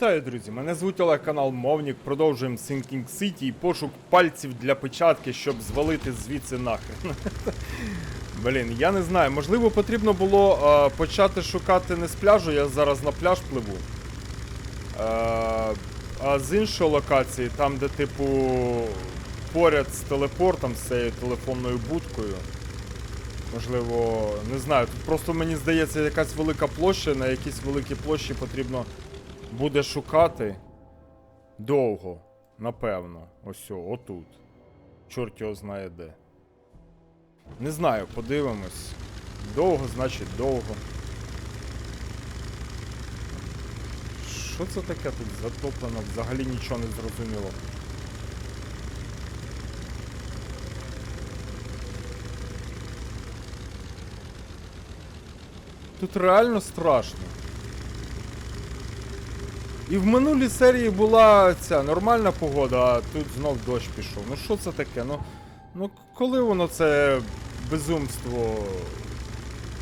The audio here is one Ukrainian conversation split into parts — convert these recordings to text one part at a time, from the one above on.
Вітаю, друзі! Мене звуть Олег, канал Мовник. Продовжуємо Sinking City і пошук пальців для печатки, щоб звалити звідси нахрен. Блін, я не знаю. Можливо, потрібно було е, почати шукати не з пляжу, я зараз на пляж пливу. Е, а з іншої локації, там, де, типу, поряд з телепортом, з цією телефонною будкою. Можливо, не знаю. Тут просто мені здається якась велика площа, на якійсь великій площі потрібно буде шукати довго, напевно. Ось отут. Чорт його знає де. Не знаю, подивимось. Довго, значить довго. Що це таке тут затоплено? Взагалі нічого не зрозуміло. Тут реально страшно. І в минулій серії була ця нормальна погода, а тут знов дощ пішов. Ну що це таке? Ну, ну коли воно це безумство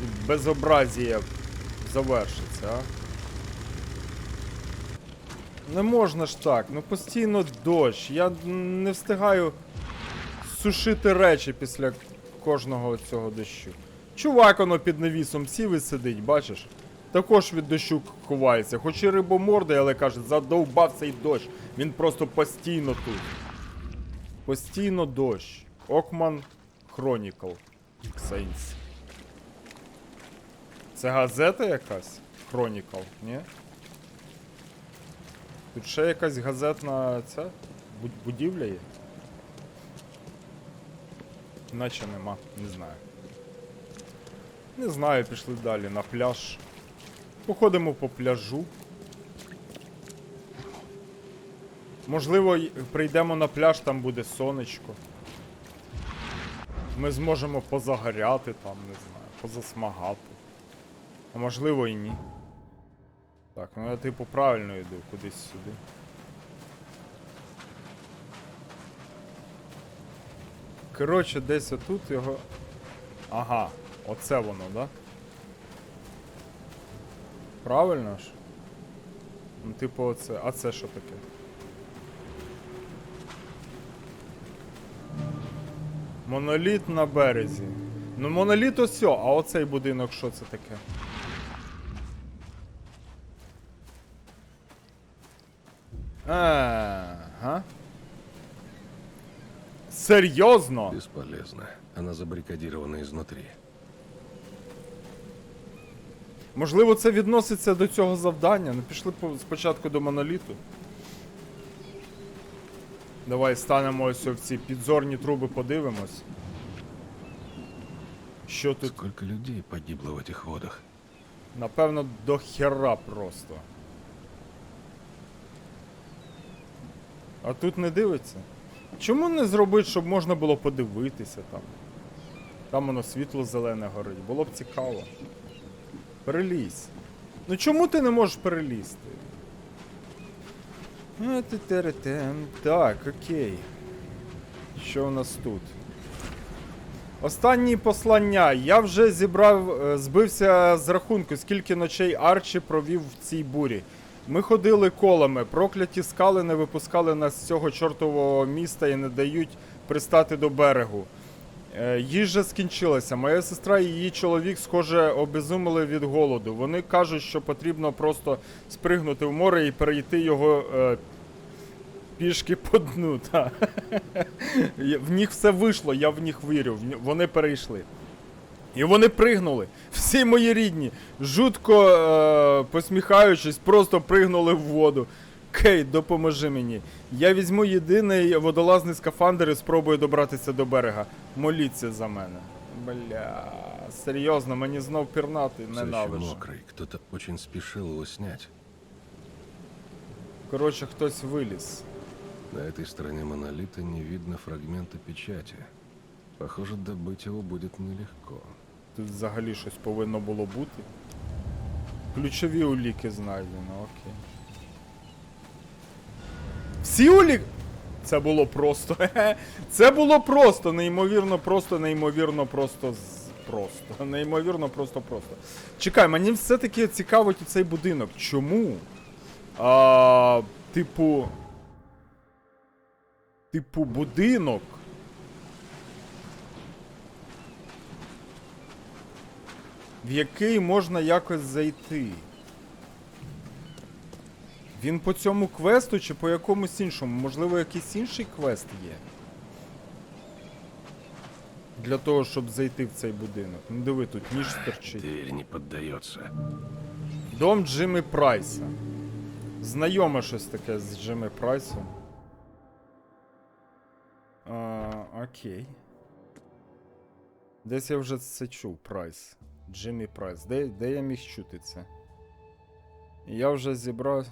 і безобразія завершиться, а? Не можна ж так, ну постійно дощ. Я не встигаю сушити речі після кожного цього дощу. Чувак воно під навісом сів і сидить, бачиш? Також від дощу ховається. Хоч і рибомордий, але каже, задовбав цей дощ. Він просто постійно тут. Постійно дощ. Окман Chronicle. Saints. Це газета якась? Chronicle, ні? Тут ще якась газетна ця будівля є? Наче нема, не знаю. Не знаю, пішли далі на пляж. Походимо по пляжу. Можливо, прийдемо на пляж, там буде сонечко. Ми зможемо позагоряти там, не знаю, позасмагати. А можливо і ні. Так, ну я типу правильно йду кудись сюди. Коротше, десь отут його. Ага, оце воно, да? Правильно ж? Ну, типу, оце. А це що таке? Моноліт на березі. Ну, моноліт ось, а оцей будинок що це таке? Ага. Серйозно? Бесполезно. Она забаррикадирована изнутри. Можливо, це відноситься до цього завдання. Ну пішли спочатку до моноліту. Давай станемо ось в ці підзорні труби, подивимось. Що тут? Сколько людей погибло в этих водах? Напевно, до хера просто. А тут не дивиться. Чому не зробити, щоб можна було подивитися там? Там воно світло зелене горить. Було б цікаво. Перелізь. Ну чому ти не можеш перелізти? Так, окей. Що у нас тут? Останні послання. Я вже зібрав, е, збився з рахунку, скільки ночей Арчі провів в цій бурі. Ми ходили колами, прокляті скали не випускали нас з цього чортового міста і не дають пристати до берегу. Е, Їжа скінчилася. Моя сестра і її чоловік, схоже, обезумили від голоду. Вони кажуть, що потрібно просто спригнути в море і перейти його е, пішки по дну. Та. В них все вийшло, я в них вірю. Вони перейшли. І вони пригнули. Всі мої рідні, жутко е, посміхаючись, просто пригнули в воду. Кейт, допоможи мені. Я візьму єдиний водолазний скафандр і спробую добратися до берега. Моліться за мене. Бля, серйозно, мені знов пірнати Все еще ненавиджу. мокрый. Кто-то очень спешил его снять. Коротше, хтось виліз. На этой стороне монолита не видно фрагмента печати. Похоже, добыть его будет нелегко. Тут взагалі щось повинно було бути. Ключові уліки знайдено, окей. Всі уліки? Це було просто. Це було просто, неймовірно, просто, неймовірно, просто просто. Неймовірно, просто просто. Чекай, мені все-таки цікавить цей будинок. Чому? А, типу. Типу, будинок. В який можна якось зайти. Він по цьому квесту чи по якомусь іншому? Можливо, якийсь інший квест є? Для того, щоб зайти в цей будинок. Ну диви, тут ніж стерчить. Дверь не поддается. Дом Джиммі Прайса. Знайоме щось таке з Джиммі Прайсом. А, окей. Десь я вже це чув, Прайс. Джиммі Прайс. Де, де я міг чути це? Я вже зібрав.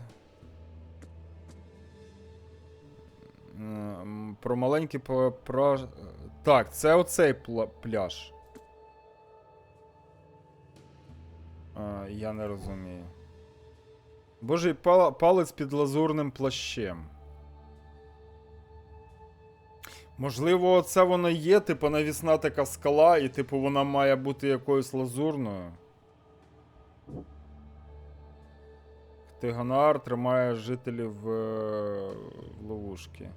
Про маленький пла- пра... Так, це оцей пляж. А, я не розумію. Божий пал- палець під лазурним плащем. Можливо, це воно є, типу, навісна така скала, і, типу, вона має бути якоюсь лазурною. Тиганар тримає жителів е, в ловушки.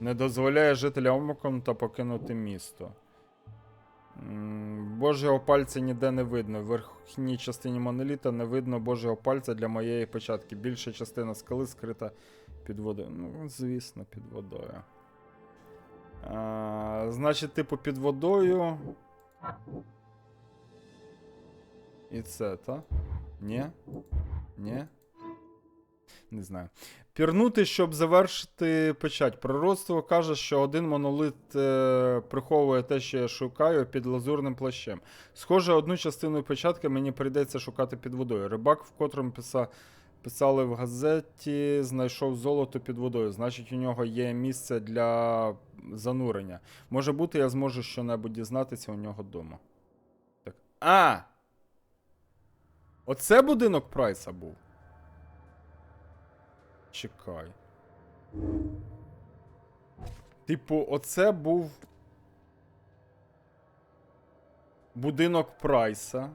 Не дозволяє жителям Омакон покинути місто. Божого пальця ніде не видно. В верхній частині моноліта не видно Божого пальця для моєї початки. Більша частина скали скрита під водою. Ну, звісно, під водою. А, значить, типу, під водою. І це, та? Ні? Ні? Не знаю. Пірнути, щоб завершити печать. Пророцтво каже, що один монолит е, приховує те, що я шукаю під лазурним плащем. Схоже, одну частину печатки мені прийдеться шукати під водою. Рибак, в котрому писа, писали в газеті, знайшов золото під водою. Значить, у нього є місце для занурення. Може бути, я зможу щонебудь дізнатися у нього вдома. Так. А! Оце будинок Прайса був. Чекай. Типу, оце був будинок Прайса.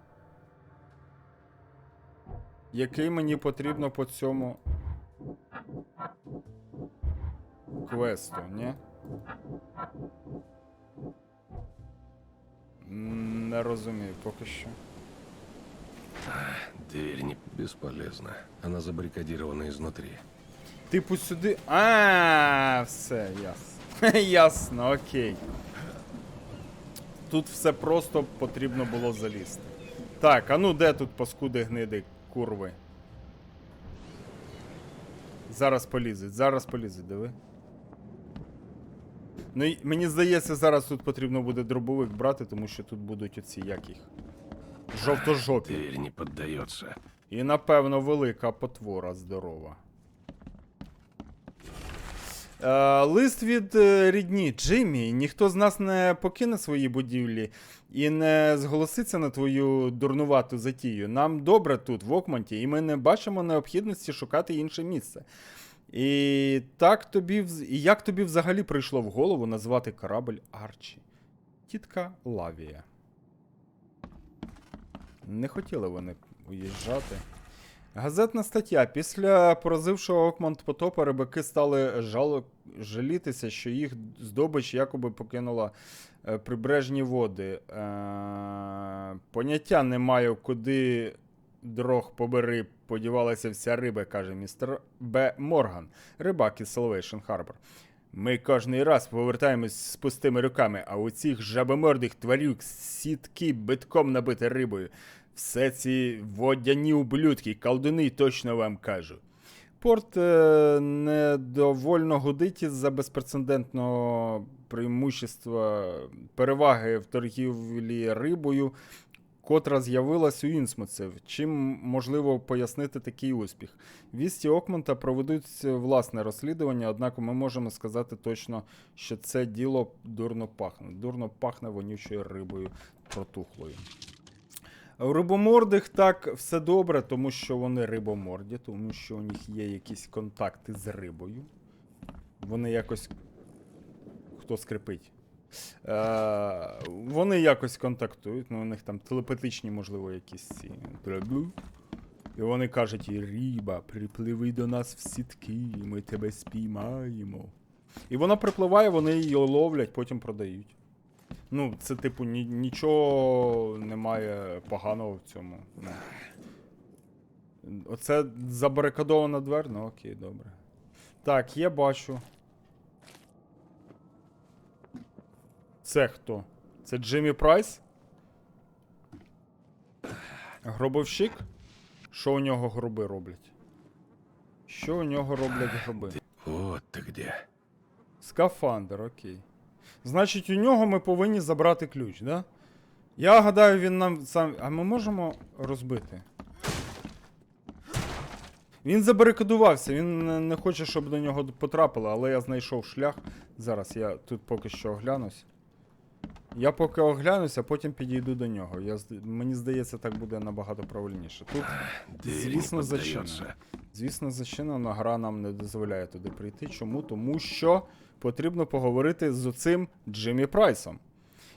Який мені потрібно по цьому квесту, ні? Не розумію поки що. Дверь не бесполезна. Она забаррикадирована изнутри. Типу сюди. А, все, ясно. Ясно, окей. Тут все просто потрібно було залізти. Так, а ну де тут паскуди гниди, курви? Зараз полізуть, зараз полізуть, диви. Ну, мені здається, зараз тут потрібно буде дробовик брати, тому що тут будуть оці як їх. Жовтожопі. Не. І напевно велика потвора здорова. Е, лист від е, рідні Джиммі. Ніхто з нас не покине свої будівлі і не зголоситься на твою дурнувату затію. Нам добре тут, в Окманті, і ми не бачимо необхідності шукати інше місце. І так тобі і як тобі взагалі прийшло в голову назвати корабль Арчі? Тітка Лавія. Не хотіли вони уїжджати. Газетна стаття. Після поразившого Окмант потопа рибаки стали жало... жалітися, що їх здобич якоби покинула е, прибережні води. Е... Поняття не маю, куди дрог побери, подівалася вся риба, каже містер Б. Морган, рибак із Salvation Harbor. Ми кожний раз повертаємось з пустими руками, а у цих жабомордих тварюк сітки битком набиті рибою. Все ці водяні ублюдки, колдуни, точно вам кажу. Порт е, недовольно гудить із-за безпрецедентного преимущества переваги в торгівлі рибою, котра з'явилась у Інсмуцев. Чим можливо пояснити такий успіх? Вісті Окмонта проведуть власне розслідування, однак ми можемо сказати точно, що це діло дурно пахне. Дурно пахне вонючою рибою протухлою. У рибомордих так все добре, тому що вони рибоморді, тому що у них є якісь контакти з рибою. Вони якось. Хто скрипить? Е, вони якось контактують, ну у них там телепатичні, можливо, якісь ці. І вони кажуть, їй, Ріба, припливи до нас в сітки, ми тебе спіймаємо. І вона припливає, вони її ловлять, потім продають. Ну, це, типу, ні, нічого немає поганого в цьому. Ну. Оце забарикадована двер, ну окей, добре. Так, я бачу. Це хто? Це Джиммі Прайс? Гробовщик? Що у нього гроби роблять? Що у нього роблять гроби? Вот ты где. Скафандр, окей. Значить, у нього ми повинні забрати ключ, да? Я гадаю, він нам сам. А ми можемо розбити? Він забарикадувався, він не- хоче, щоб до нього потрапило, але я знайшов шлях. Зараз я тут поки що оглянусь. Я поки оглянусь, а потім підійду до нього. Я, мені здається, так буде набагато правильніше. Тут, звісно, зачинено. Звісно, зачинена гра нам не дозволяє туди прийти. Чому? Тому що потрібно поговорити з оцим Джиммі Прайсом.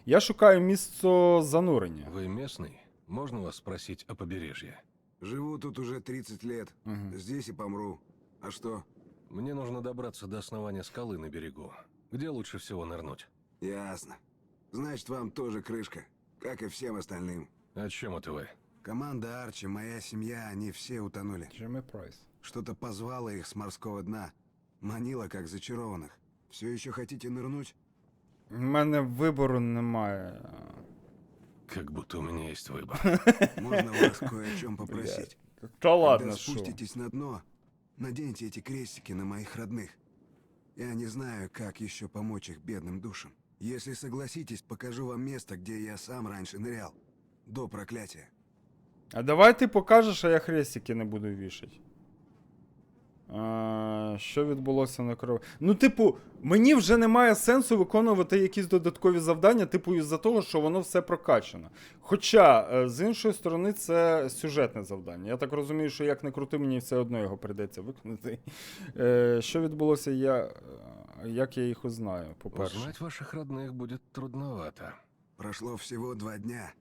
Я шукаю місце занурення. Вы местный? Можно вас спросить о побережье? Живу тут уже 30 лет. Мгм. Здесь и помру. А что? Мне нужно добраться до основания скалы на берегу. Где лучше всего нырнуть? Ясно. Значит, вам тоже крышка, как и всем остальным. О чем это вы? Команда Арчи, моя семья, они все утонули. Джиммі Прайс. Что-то позвало их с морского дна. Манило, как зачарованных. Все еще хотите нырнуть? У мене вибору немає. Как будто у меня есть выбор. Можно вас кое о чем попросить. Та Когда ладно, що. спуститесь на дно, наденьте эти крестики на моих родных. Я не знаю, как еще помочь их бедным душам. Если согласитесь, покажу вам место, где я сам раньше нырял. До проклятия. А давай ти покажеш, а я хрестики не буду вішати. А, що відбулося на кров? Ну, типу, мені вже немає сенсу виконувати якісь додаткові завдання, типу, із-за того, що воно все прокачано. Хоча, е, з іншої сторони, це сюжетне завдання. Я так розумію, що як не крути, мені все одно його прийдеться виконати. Е, що відбулося, я. е, Як я їх узнаю, по-перше. Узнать ваших родных будет трудновато. Прошло всего два дня.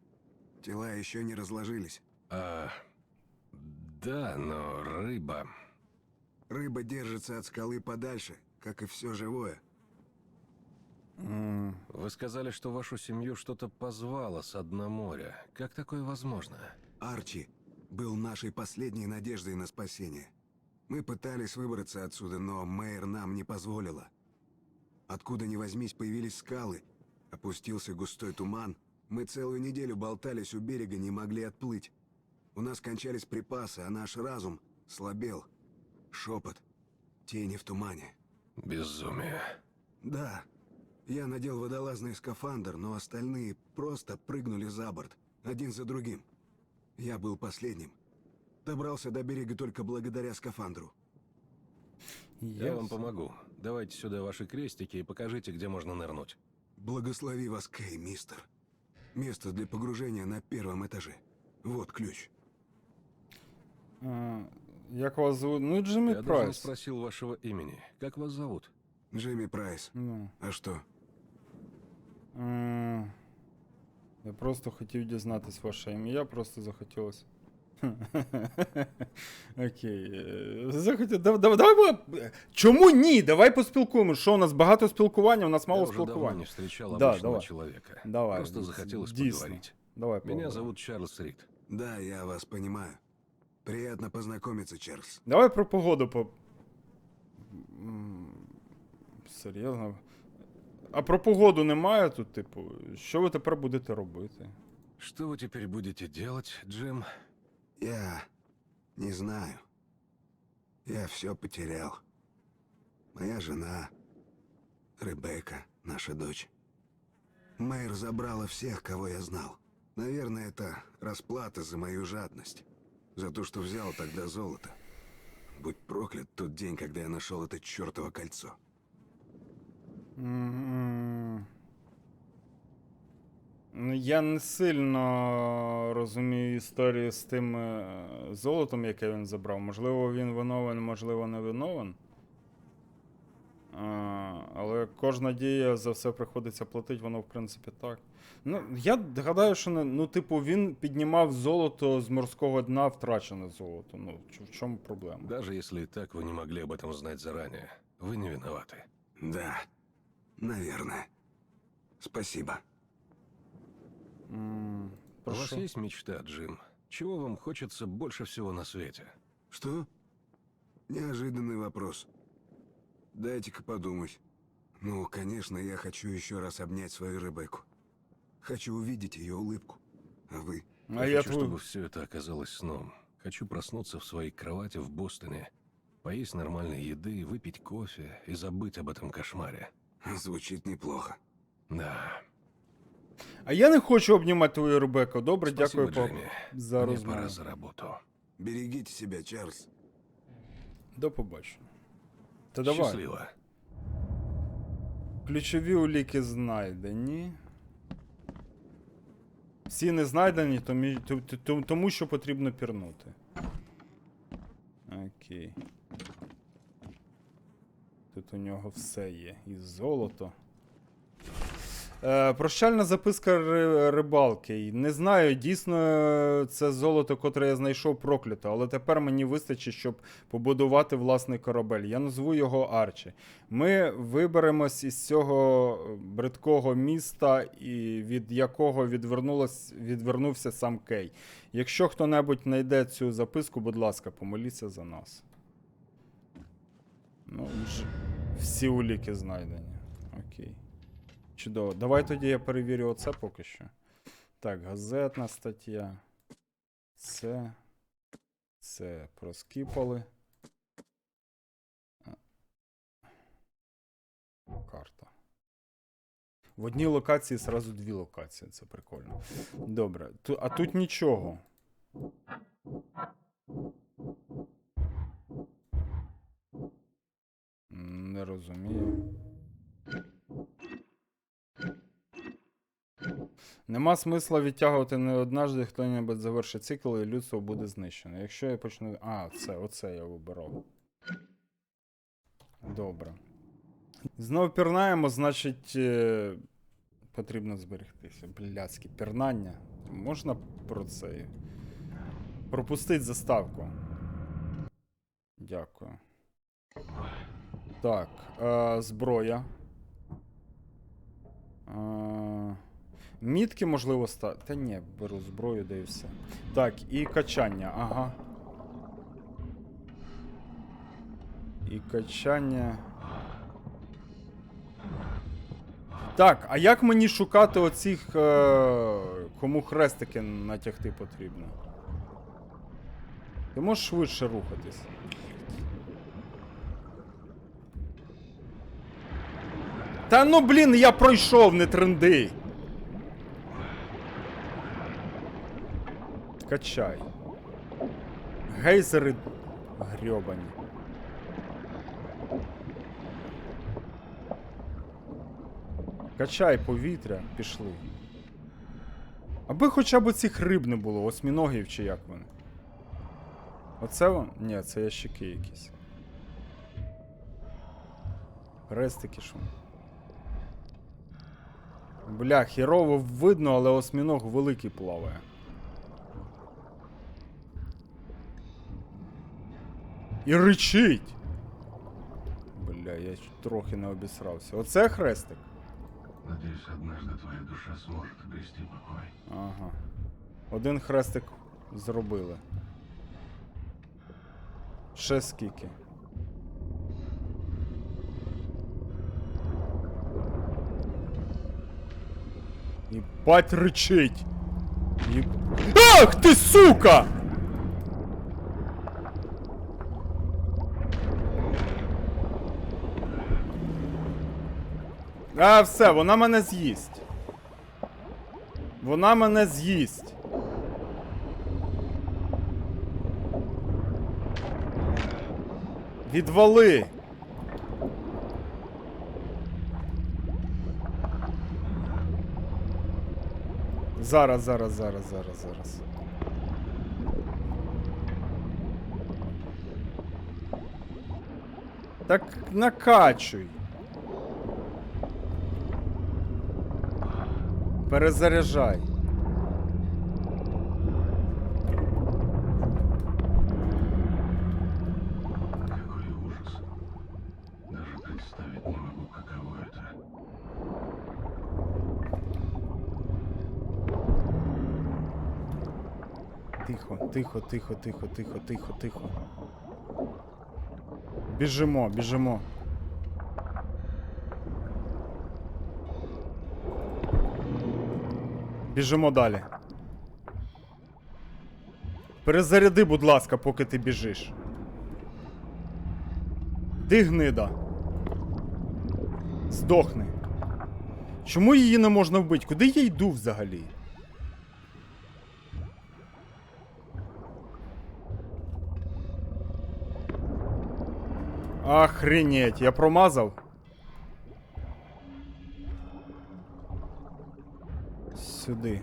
Тела еще не разложились. А, да, но рыба... Рыба держится от скалы подальше, как и все живое. Вы сказали, что вашу семью что-то позвало с дна моря. Как такое возможно? Арчи был нашей последней надеждой на спасение. Мы пытались выбраться отсюда, но мэр нам не позволила. Откуда ни возьмись, появились скалы. Опустился густой туман. Мы целую неделю болтались у берега, не могли отплыть. У нас кончались припасы, а наш разум слабел. Шепот. Тени в тумане. Безумие. Да. Я надел водолазный скафандр, но остальные просто прыгнули за борт, один за другим. Я был последним. Добрался до берега только благодаря скафандру. Я вам yes. помогу. Давайте сюда ваши крестики и покажите, где можно нырнуть. Благослови вас, Кей, мистер. Место для погружения на первом этаже. Вот ключ. А, Як вас звуть? Ну, Джиммі Я даже не Прайс. спросил вашего имени. Как вас зовут? Джимми Прайс. Ну. А что? М, Я просто хотів дізнатись ваше ім'я, просто захотілося. Окей. е, Захотів. Давай, давай, давай. бо- Чому ні? Давай поспілкуємося. Що у нас багато спілкування, у нас мало Я уже давно спілкування. не встречал Да, обычного давай. человека. Давай, Просто д- захотелось дійсно. поговорить. Давай, Меня поговоримо. зовут Чарльз Рид. Да, я вас понимаю. Приятно познакомиться, Чарльз. Давай про погоду по. М, Серйозно. А про погоду немає тут, типу, що ви тепер будете робити? Что вы теперь будете делать, Джим? Я не знаю. Я все потерял. Моя жена, Ребекка, наша дочь. Мэйр забрала всех, кого я знал. Наверное, это расплата за мою жадность. За то, что взял тогда золото. Будь проклят тот день, когда я нашел это чертово кольцо. Я не сильно розумію історію з тим е, золотом, яке він забрав. Можливо, він виновен, можливо, не виновен. А, але кожна дія за все приходиться платити, воно в принципі так. Ну, я гадаю, що не- ну, типу, він піднімав золото з морського дна, втрачене золото. Ну, ч- в чому проблема? Даже если и так вы не могли об этом знать заранее, вы не виноваты. Да, наверное. Спасибо. М, У про вас що? есть мечта, Джим? Чего вам хочется больше всего на свете? Что? Неожиданный вопрос. Дайте-ка подумать. Ну, конечно, я хочу еще раз обнять свою Ребекку. Хочу увидеть ее улыбку. А вы? А я я хочу, твою... чтобы все это оказалось сном. Хочу проснуться в своей кровати в Бостоне, поесть нормальной еды, выпить кофе и забыть об этом кошмаре. Звучит неплохо. Да. А я не хочу обнімати твою Ребеку. Добре, Спасибо, дякую по... Джейми. за Мне розмову. пора за работу. Берегите себя, Чарльз. До побачення. Та давай. Щасливо. Ключові уліки знайдені. Всі не знайдені, то- то- то- тому що потрібно пірнути. Окей. Тут у нього все є. І золото. Е, прощальна записка рибалки. Не знаю, дійсно це золото, котре я знайшов проклято, але тепер мені вистачить, щоб побудувати власний корабель. Я назву його Арчі. Ми виберемось із цього бридкого міста, і від якого відвернувся сам Кей. Якщо хто-небудь знайде цю записку, будь ласка, помоліться за нас. Ну, вже всі уліки знайдені. Чудово. Давай тоді я перевірю оце поки що. Так, газетна стаття. Це. Це проскіпали. Карта. В одній локації зразу дві локації. Це прикольно. Добре. А тут нічого. Не розумію. Нема смисла відтягувати не однажды, хто-небудь завершить цикл і людство буде знищено. Якщо я почну. А, це, оце я вибирав. Добре. Знову пірнаємо, значить. е, Потрібно зберегтися. Блядське пірнання. Можна про це. Пропустить заставку. Дякую. Так, е, зброя. Е, мітки можливо ста. Та ні, беру зброю, да і все. Так, і качання, ага. І качання. Так, а як мені шукати оцих, е, кому хрестики натягти потрібно? Ти можеш швидше рухатись? Та ну блін, я пройшов, не тренди. Качай. Гейзери грьобані. Качай повітря, пішли. Аби хоча б цих риб не було, осьміногів чи як вони. Оце вон? Ні, це ящики якісь. Хрестики що. Бля, хірово видно, але осьміног великий плаває. І ричить! Бля, я трохи не обісрався. Оце хрестик? Надеюсь, однажды твоя душа сможет обрести покой. Ага. Один хрестик зробили. Ще скільки. Єбать ричить. Єб... Ах ти сука! А, все, вона мене з'їсть. Вона мене з'їсть. Відвали. Зараз, зараз, зараз, зараз, зараз. Так накачуй. Перезаряджай. Какой ужас. Даже представить не могу, каково это. Тихо, тихо, тихо, тихо, тихо, тихо, тихо. Біжимо, біжимо. Біжимо далі. Перезаряди, будь ласка, поки ти біжиш. Ти гнида. Здохни. Чому її не можна вбити? Куди я йду взагалі? Охренеть, я промазав. Сюди.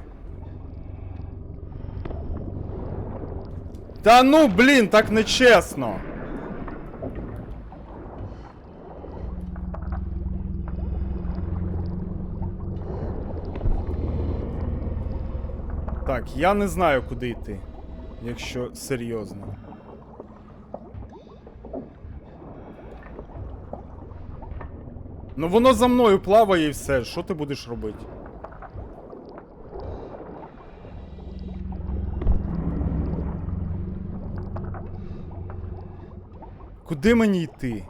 Та ну, блін, так нечесно. Так, я не знаю, куди йти, якщо серйозно. Ну воно за мною плаває і все. Що ти будеш робити? Куди мені йти?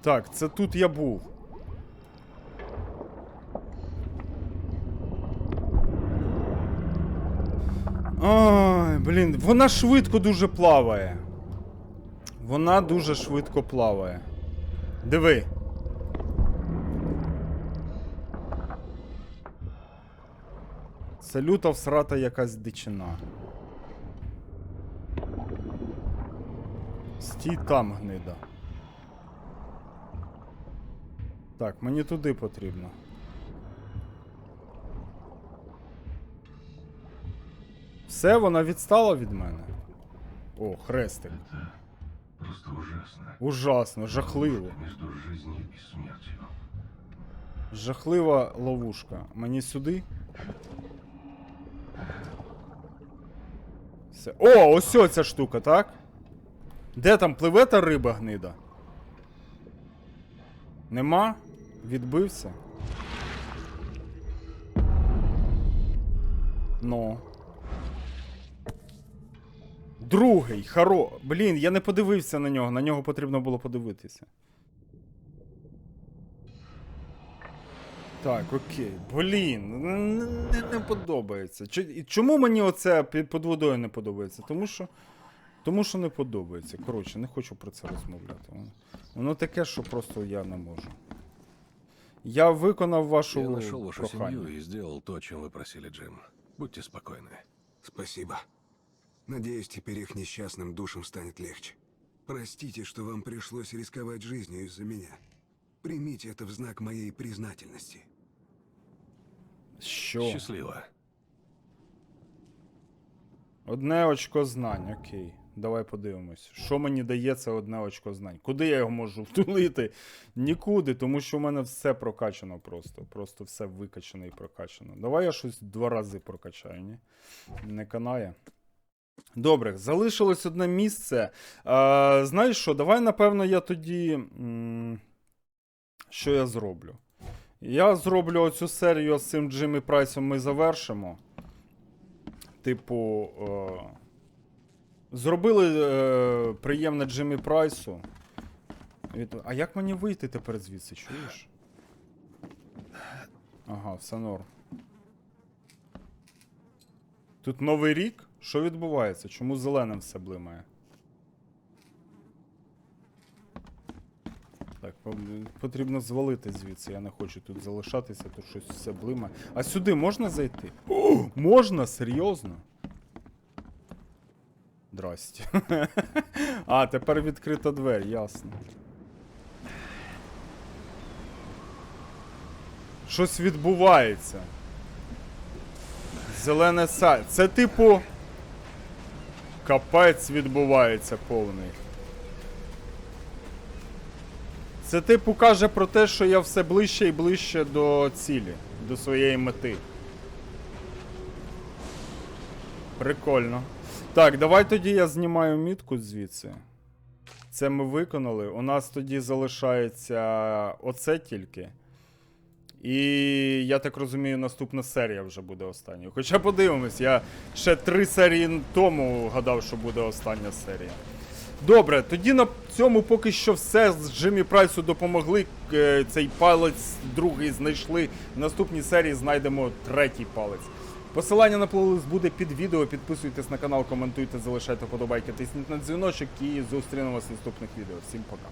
Так, це тут я був. Ой, блін, вона швидко дуже плаває. Вона дуже швидко плаває. Диви. Це люта всрата якась дичина. Стій там, гнида. Так, мені туди потрібно. Все, вона відстала від мене. О, хрестик. Просто ужасно. Ужасно, жахливо. Жахлива ловушка. Мені сюди. Все. О, ось ця штука, так? Де там пливе та риба гнида? Нема? Відбився? Ну. Другий, хоро. Блін, я не подивився на нього, на нього потрібно було подивитися. Так, окей. Блін, н- н- не, не подобається. Чи- і Чому мені оце під, під водою не подобається? Тому що. Тому що не подобається. Коротше, не хочу про це розмовляти. Воно, воно таке, що просто я не можу. Я виконав вашу Я нашел вашу прохання. семью и сделал то, о чем вы просили, Джим. Будьте спокойны. Спасибо. Надеюсь, теперь их несчастным душам станет легче. Простите, что вам пришлось рисковать жизнью из-за меня. Примите это в знак моей признательности. Що? Счастливо. Одне очко знань, окей. Давай подивимось. Що мені дає це одне очко знань? Куди я його можу втулити? Нікуди, тому що в мене все прокачано просто. Просто все викачано і прокачано. Давай я щось два рази прокачаю, ні? Не канає. Добре, залишилось одне місце. А, знаєш що, давай, напевно, я тоді. Що я зроблю? Я зроблю оцю серію з цим Джиммі Прайсом ми завершимо. Типу. Е, зробили е, приємне Джиммі Прайсу. А як мені вийти тепер звідси, чуєш? Ага, все норм. Тут новий рік? Що відбувається? Чому зеленим все блимає? Так, потрібно звалити звідси. Я не хочу тут залишатися, тут щось все блимає. А сюди можна зайти? О, можна? Серйозно? Здрасте. а, тепер відкрита двері, ясно. Щось відбувається. Зелене са. Це типу. капець відбувається повний. Це типу каже про те, що я все ближче і ближче до цілі, до своєї мети. Прикольно. Так, давай тоді я знімаю мітку звідси. Це ми виконали. У нас тоді залишається оце тільки. І я так розумію, наступна серія вже буде останньою. Хоча подивимось, я ще три серії тому гадав, що буде остання серія. Добре, тоді на цьому поки що все. З Джиммі Прайсу допомогли. е, Цей палець другий знайшли. В наступній серії знайдемо третій палець. Посилання на плейлист буде під відео. Підписуйтесь на канал, коментуйте, залишайте подобайки, тисніть на дзвіночок і зустрінемось в наступних відео. Всім пока.